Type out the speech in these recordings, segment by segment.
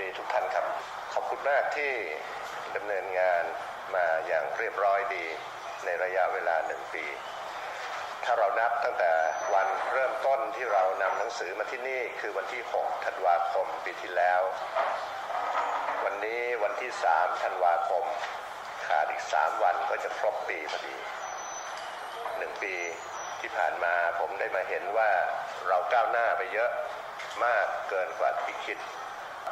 ดีทุกท่านครับ ขอบคุณมากที่ดำเนินงานมาอย่างเรียบร้อยดีในระยะเวลาหนึ่งปี ถ้าเรานับตั้งแต่วันเริ่มต้นที่เรานำหนังสือมาที่นี่คือวันที่ 6 ธันวาคมปีที่แล้ว วันนี้วันที่ 3 ธันวาคม ขาดอีก 3 วันก็จะครบปีพอดีหนึ่งปีที่ผ่านมาผมได้มาเห็นว่าเราก้าวหน้าไปเยอะมากเกินกว่าที่คิด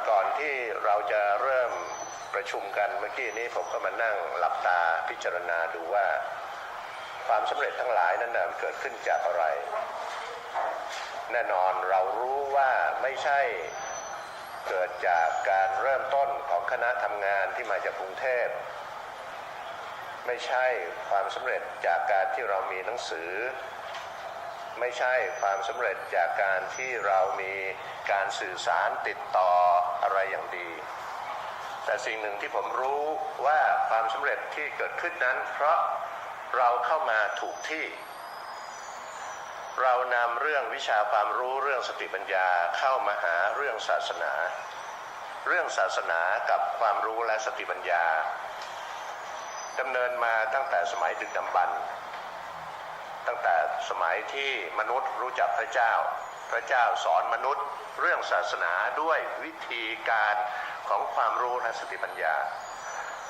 ก่อนที่เราจะเริ่มประชุมกันเมื่อกี้นี้ผมก็มานั่งหลับตาพิจารณาดูว่า ความสำเร็จทั้งหลายนั้นนะเกิดขึ้นจากอะไร แน่นอนเรารู้ว่าไม่ใช่เกิดจากการเริ่มต้นของคณะทำงานที่มาจากกรุงเทพไม่ใช่ความสำเร็จจากการที่เรามีหนังสือ ไม่ใช่ความสำเร็จจากการที่เรามีการสื่อสารติดต่ออะไรอย่างดี แต่สิ่งหนึ่งที่ผมรู้ว่าความสำเร็จที่เกิดขึ้นนั้น เพราะเราเข้ามาถูกที่ เรานำเรื่องวิชาความรู้เรื่องสติปัญญาเข้ามาหาเรื่องศาสนา เรื่องศาสนากับความรู้และสติปัญญาดำเนินมาตั้งแต่สมัยดึกดำบรรพ์ ตั้งแต่สมัยที่มนุษย์รู้จักพระเจ้า พระเจ้าสอนมนุษย์เรื่องศาสนาด้วยวิธีการของความรู้และสติปัญญา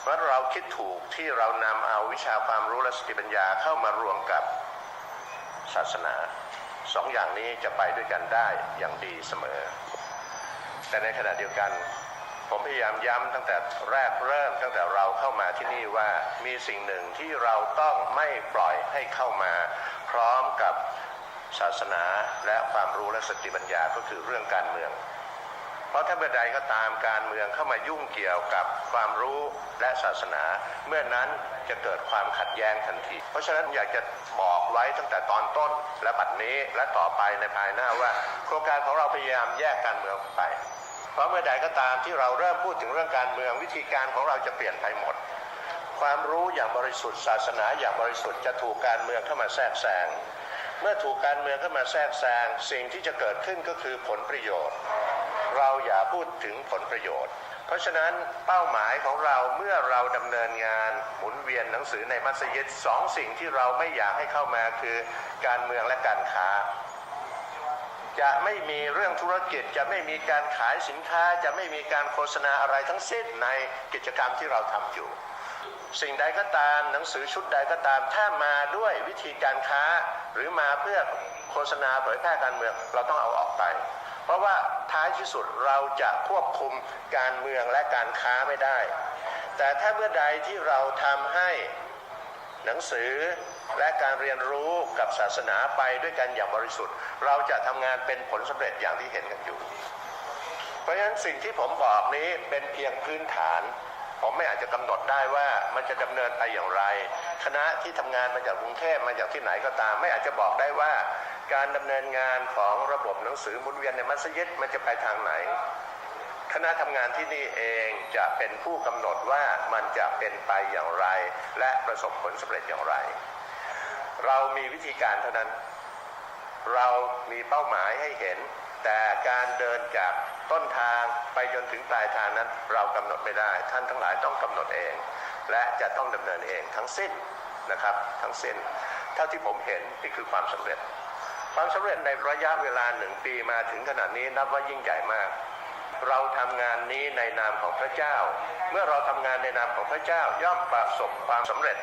เพราะเราคิดถูกที่เรานำเอาวิชาความรู้และสติปัญญาเข้ามารวมกับศาสนาสองอย่างนี้จะไปด้วยกันได้อย่างดีเสมอ แต่ในขณะเดียวกัน ผมพยายามย้ำตั้งแต่แรกเริ่มตั้งแต่เราเข้ามาที่นี่ว่ามีสิ่งหนึ่งที่เราต้องไม่ปล่อย ให้เข้ามาพร้อมกับศาสนาและความรู้และสติปัญญาก็คือเรื่องการเมือง เพราะถ้าเมื่อใดก็ตามการเมืองเข้ามายุ่งเกี่ยวกับความรู้และศาสนา เมื่อนั้นจะเกิดความขัดแย้งทันที เพราะฉะนั้นอยากจะบอกไว้ตั้งแต่ตอนต้น และบัดนี้และต่อไปในภายหน้าว่า โครงการของเราพยายามแยกการเมืองไป เพราะเมื่อใดก็ตามที่เราเริ่มพูดถึงเรื่องการเมืองวิธีการของเราจะเปลี่ยนไปหมด ความรู้อย่างบริสุทธิ์ศาสนาอย่างบริสุทธิ์จะถูกการเมืองเข้ามาแทรกแซงเมื่อถูกการเมืองเข้ามาแทรกแซงสิ่งที่จะเกิดขึ้นก็คือผลประโยชน์ เราอย่าพูดถึงผลประโยชน์ เพราะฉะนั้นเป้าหมายของเราเมื่อเราดำเนินงานหมุนเวียนหนังสือในมัสยิดสองสิ่งที่เราไม่อยากให้เข้ามาคือการเมืองและการค้าจะไม่มีเรื่องธุรกิจจะไม่มีการขายสินค้าจะไม่มีการโฆษณาอะไรทั้งสิ้นในกิจกรรมที่เราทำอยู่ สิ่งใดก็ตามหนังสือชุดใดก็ตาม ถ้ามาด้วยวิธีการค้า หรือมาเพื่อโฆษณาเผยแพร่การเมืองเราต้องเอาออกไป เพราะว่าท้ายที่สุดเราจะควบคุมการเมืองและการค้าไม่ได้ แต่ถ้าเมื่อใดที่เราทำให้หนังสือและการเรียนรู้กับศาสนาไปด้วยกันอย่างบริสุทธิ์ เราจะทำงานเป็นผลสำเร็จอย่างที่เห็นกันอยู่ เพราะฉะนั้นสิ่งที่ผมบอกนี้เป็นเพียงพื้นฐาน ผมไม่อาจจะกำหนดได้ว่ามันจะดำเนินไปอย่างไร คณะที่ทำงานมาจากกรุงเทพมาจากที่ไหนก็ตาม ไม่อาจจะบอกได้ว่า การดำเนินงานของระบบหนังสือหมุนเวียนในมัสยิดมันจะไปทางไหน คณะทำงานที่นี่เองจะเป็นผู้กำหนดว่ามันจะเป็นไปอย่างไร และประสบผลสำเร็จอย่างไร เรามีวิธีการเท่านั้น เรามีเป้าหมายให้เห็น แต่การเดินจาก ต้นทางไปจนถึงปลายทางนั้นเรากำหนดไม่ได้ ท่านทั้งหลายต้องกำหนดเอง และจะต้องดำเนินเองทั้งสิ้นนะครับทั้งสิ้น เท่าที่ผมเห็นนี่คือความสำเร็จ ความสำเร็จในระยะเวลาหนึ่งปีมาถึงขนาดนี้นับว่ายิ่งใหญ่มาก เราทำงานนี้ในนามของพระเจ้า เมื่อเราทำงานในนามของพระเจ้าย่อมประสบความสำเร็จ